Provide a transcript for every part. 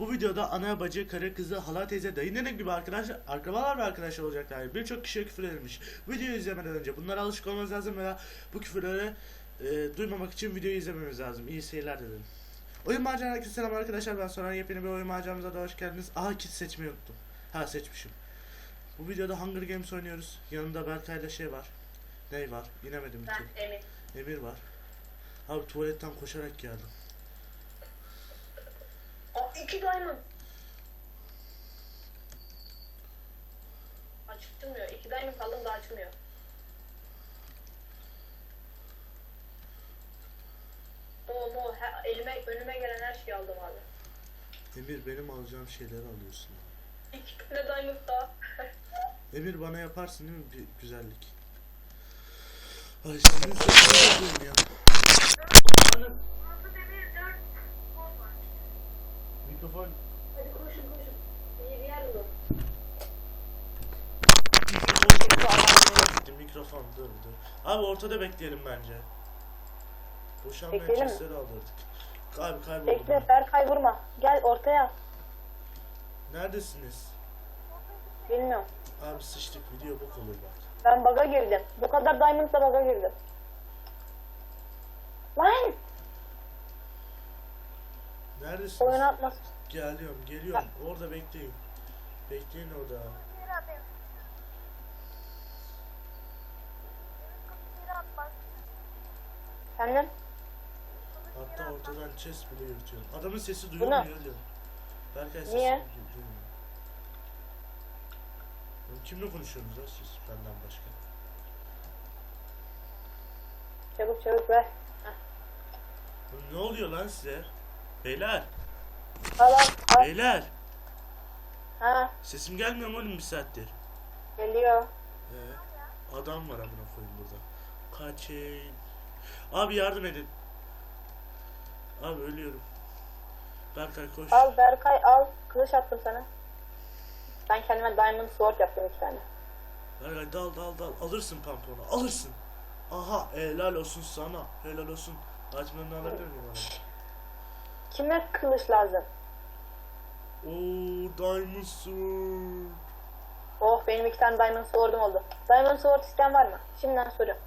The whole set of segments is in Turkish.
Bu videoda ana, bacı, karı, kızı, hala, teyze, dayı, nene gibi arkadaşlar, akrabalar ve arkadaşlar olacaklar. Birçok kişiye küfür edilmiş. Videoyu izlemeden önce bunlara alışık olmanız lazım veya bu küfürleri e, duymamak için videoyu izlememiz lazım. İyi seyirler dilerim. Oyun macerası herkese selam arkadaşlar. Ben sonra yepyeni bir oyun maceramıza da hoş geldiniz. Aha kit seçmeyi unuttum. Ha seçmişim. Bu videoda Hunger Games oynuyoruz. Yanında Berkay'la şey var. Ney var? İnemedim bir Ben. Emin. Emir var. Abi tuvaletten koşarak geldim. İki diamond. Açılmıyor. İki diamond aldım da açılmıyor. Mo he- elime önüme gelen her şeyi aldım abi. Emir benim alacağım şeyleri alıyorsun. İki tane diamond daha. Emir bana yaparsın değil mi bir güzellik? Ay sizin sesinizi duyun ya. Mikrofon Hadi koşun koşun. İyi bir yer bulun. mikrofon mikrofon dur dur. Abi ortada bekleyelim bence. Boşanmayan Bekleyelim çiftleri alırdık. Abi kayboldum. Bekle Berkay vurma. Gel ortaya. Neredesiniz? Bilmiyorum. Abi sıçtık video bok olur bak. Ben bug'a girdim. Bu kadar diamondla bug'a girdim. Lan! Neredesiniz? Oyuna atmaz. Geliyorum geliyorum. Orada bekleyin. Bekleyin orada. Senden? Hatta ortadan chest bile yürütüyorum. Adamın sesi duyulmuyor öyle. Berkay sesi Niye? du- duymuyor. Oğlum Kimle konuşuyorsunuz lan siz benden başka? Çabuk çabuk ver. Ne oluyor lan size? Beyler, Al al al. beyler. Ha Sesim gelmiyor mu oğlum bir saattir? geliyor. Ee, adam var amına koyayım burada. Kaçın. Abi yardım edin. Abi ölüyorum. Berkay koş. Al Berkay al. Kılıç attım sana. Ben kendime diamond sword yaptım iki tane. Berkay dal dal dal. Alırsın pamponu. Alırsın. Aha helal olsun sana. Helal olsun. Açmanını alabilir miyim bana? Kime kılıç lazım? Oo Diamond Sword. Oh benim iki tane diamond sword'um oldu. Diamond sword isteyen var mı? Şimdiden soruyorum.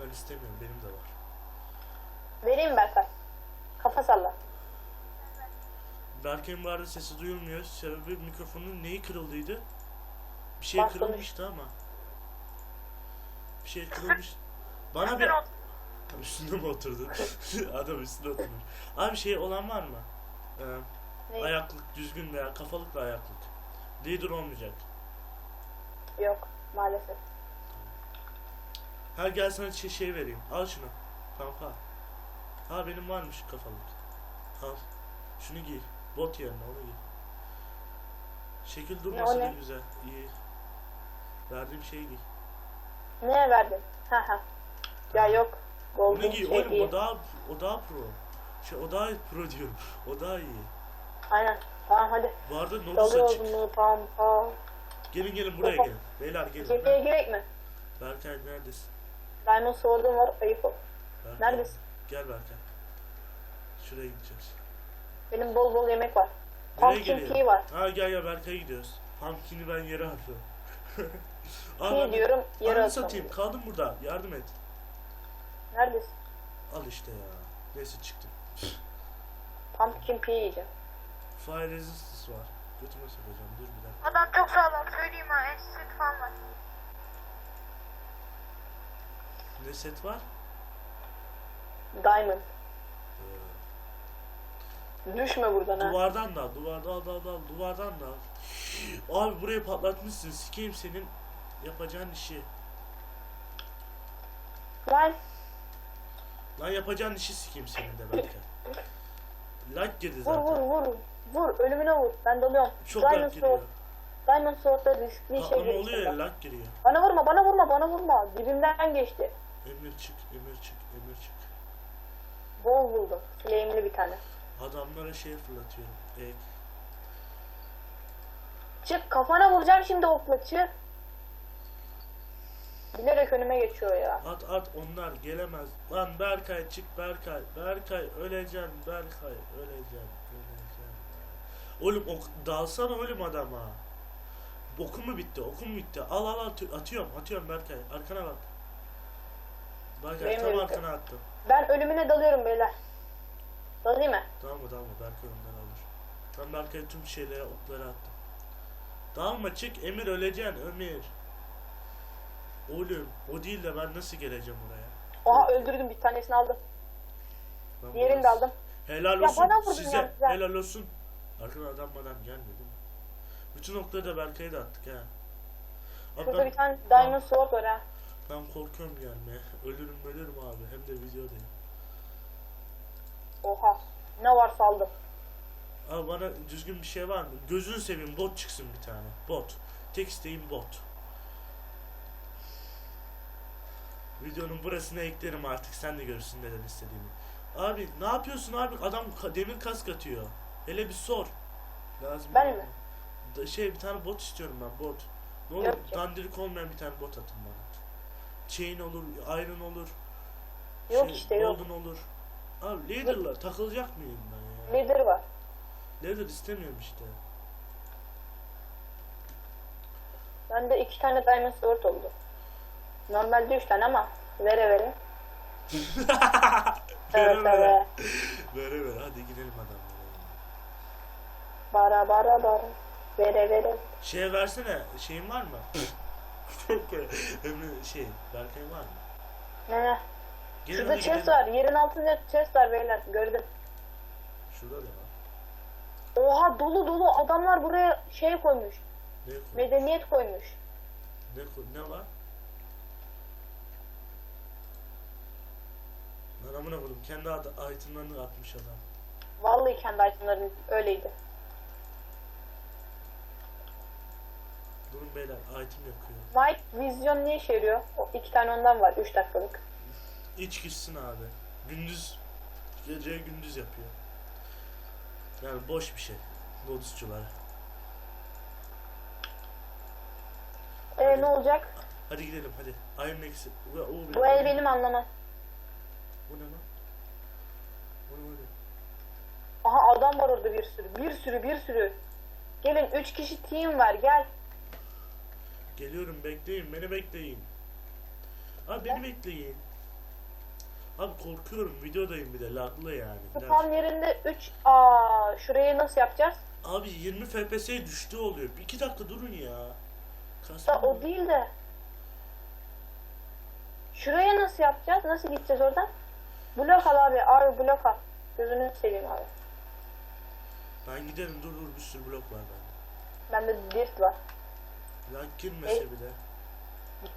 Ben istemiyorum benim de var. Vereyim mi Berkay. Kafa salla. Berkay'ın vardı sesi duyulmuyor. Sebebi mikrofonun neyi kırıldıydı? Bir şey Bak, kırılmıştı ama. Bir şey kırılmış. Bana bir... Üstünde mi oturdu? Adam üstünde oturmuş. Abi şey olan var mı? Ee, Ne? ayaklık düzgün veya kafalık ve ayaklık. Leader olmayacak. Yok maalesef. Ha gel sana şey, şey vereyim. Al şunu. Pampa. Ha benim varmış kafalık. Al. Şunu giy. Bot yerine onu giy. Şekil durması o da ne? güzel. İyi. Verdiğim şeyi giy. Neye verdin? Ha ha. Ya yok. Golden şey Oğlum o daha, o daha pro. Şey o daha pro diyorum. O daha iyi. Aynen. Tamam hadi. Bu arada Dalıyoruz açık. pampa. Gelin gelin buraya gelin. Beyler gelin. Geriye girek mi? Berkay neredesin? Diamond sword'um var. Ayıp ol. Berkay. Neredesin? Gel Berkay. Şuraya gideceğiz. Benim bol bol yemek var. Nereye Pumpkin pea var. Ha gel gel Berkay'a gidiyoruz. Pumpkin'i ben yere atıyorum. Ben- diyorum. Yere atıyorum. satayım kaldım burada yardım et. Neredesin? Al işte ya. Neyse çıktım. Pumpkin pea yiyeceğim. Fire resistance var. Götüme sokacağım dur bir dakika. Adam çok sağlam söyleyeyim ha. Enstitü falan var. Ne set var? Diamond. Düşme buradan ha. Duvardan da al, duvardan al, al, al, duvardan da al. Abi burayı patlatmışsın. Sikeyim senin yapacağın işi. Lan. Lan yapacağın işi sikeyim senin de belki. Like girdi Vur zaten. vur vur. Vur ölümüne vur. Ben dalıyorum. Çok like giriyor. Diamond sword'da riskli şey Patlama oluyor ya like giriyor. Bana vurma bana vurma bana vurma. Dibimden geçti. Emir çık, emir çık, emir çık. Bol buldum. Flame'li bir tane. Adamlara şey fırlatıyorum. Ek. Çık kafana vuracağım şimdi okla çık. Bilerek önüme geçiyor ya. At at onlar gelemez. Lan Berkay çık Berkay. Berkay öleceksin Berkay öleceksin. Öleceksin. Oğlum ok, dalsana oğlum adama. Okum mu bitti? Okum bitti? Al al al atıyorum atıyorum Berkay. Arkana bak. Berkay Benim tam elimde. arkana attım. Ben ölümüne dalıyorum beyler. Dalayım mı? Tamam mı Berkay ondan alır. Ben Berkay'a tüm şeyleri okları attım. Dalma çık Emir öleceksin Emir. Oğlum o değil de ben nasıl geleceğim oraya? Oha öldürdüm bir tanesini aldım. Ben Diğerini de aldım. Helal Ya olsun bana vurdun size. ya, güzel. Helal olsun. Arkadan adam adam gelmedi mi? Bütün okları da Berkay'a da attık ha. Abi Şurada ben, bir tane diamond sword var ha. ben korkuyorum gelmeye. Ölürüm ölürüm abi. Hem de videodayım. Oha. Ne varsa aldım. Abi bana düzgün bir şey var mı? Gözünü seveyim bot çıksın bir tane. Bot. Tek isteğim bot. Videonun burasına eklerim artık. Sen de görürsün neden istediğimi. Abi ne yapıyorsun abi? Adam ka- demir kask atıyor. Hele bir sor. Lazım. Ben mi? Da- şey bir tane bot istiyorum ben bot. Ne olur Yok ki. dandirik olmayan bir tane bot atın bana. Chain olur, iron olur. Yok şey, işte, yok. Golden olur. Abi leader'lar takılacak mıyım ben ya? Leader var. Leather istemiyorum işte. Bende iki tane diamond sword oldu. Normalde üç tane ama vere vere. Evet evet. Böyle böyle hadi gidelim adamlara. Bara bara bara. Vere vere. Şeye versene şeyin var mı? Emre şey Berkay var mı? Ne ne? Gelin Şurada hadi chest gidelim. var. Yerin altında chest var beyler. Gördüm. Şurada da var. Oha dolu dolu adamlar buraya şey koymuş. Ne, koy- Medeniyet koymuş. ne, koy- ne var? Lan amına koydum kendi ad- itemlarını atmış adam. Vallahi kendi itemlerim öyleydi. Durun beyler item yakıyor. Night Vision ne işe yarıyor? O iki tane ondan var. Üç dakikalık. İç gitsin abi. Gündüz gece gündüz yapıyor. Yani boş bir şey. Lodusçular. Ee ne olacak? Hadi gidelim hadi. Iron Axe. Ve- o- Bu el benim anlamam. Bu ne lan? Bu ne öyle? Aha adam var orada bir sürü. Bir sürü bir sürü. Gelin üç kişi team var gel. Geliyorum bekleyin beni bekleyin. Abi beni bekleyin. Abi korkuyorum videodayım bir de laglı yani. Tam yerinde 3 aa şurayı nasıl yapacağız? Abi 20 FPS düştü oluyor. 2 dakika durun ya. Da o değil de. Şuraya nasıl yapacağız? Nasıl gideceğiz oradan? Blok al abi. Abi blok al. Gözünü seveyim abi. Ben giderim dur dur bir sürü blok var bende. Bende dirt var. Lag girmese Ey. bile.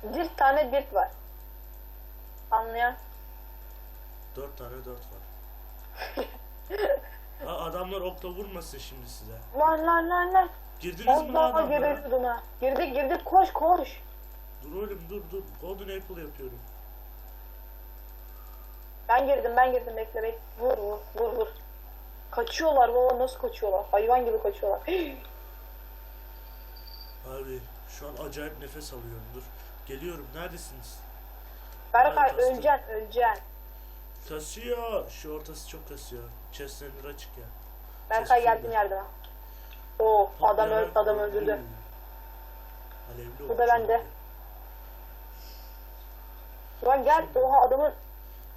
Bir tane dirt var. Anlayan. 4 tane 4 var. ha, adamlar okla vurmasın şimdi size. Lan lan lan lan. Girdiniz mi lan Allah adamlara? ha. Girdik girdik koş koş. Dur oğlum dur dur. Golden Apple yapıyorum. Ben girdim ben girdim bekle bekle. Vur vur vur vur. Kaçıyorlar baba nasıl kaçıyorlar? Hayvan gibi kaçıyorlar. Abi şu an acayip nefes alıyorum dur. Geliyorum neredesiniz? Berkay Ben kastım. öleceksin öleceksin. Kasıyor. Şu ortası çok kasıyor. Chest'lerin açık ya. Berkay geldim yardıma. Oo adam öl adam öldürdü. Alevli Bu da bende. Lan gel oha adamın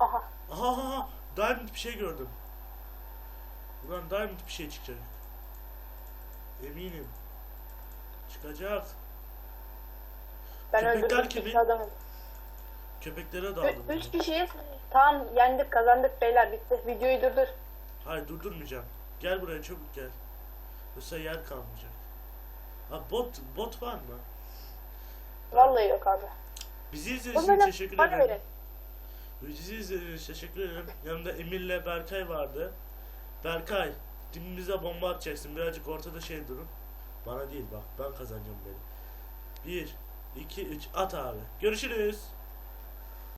aha Aha aha. Diamond bir şey gördüm. Ulan Diamond bir şey çıkacak. Eminim. Çıkacak. ben Köpekler öldürdüm kimin? adamı. Köpeklere Ü- daldım. Üç kişiyiz. Tamam yendik kazandık beyler bitti. Videoyu durdur. Hayır durdurmayacağım. Gel buraya çabuk gel. Yoksa yer kalmayacak. Abi bot bot var mı? Vallahi yok abi. Bizi izlediğiniz için teşekkür bana ederim. verin. Bizi izlediğiniz için teşekkür ederim. Yanımda Emir'le Berkay vardı. Berkay dibimize bomba atacaksın. Birazcık ortada şey durun. Bana değil bak ben kazanacağım beni. 1, 2, 3 at abi. Görüşürüz.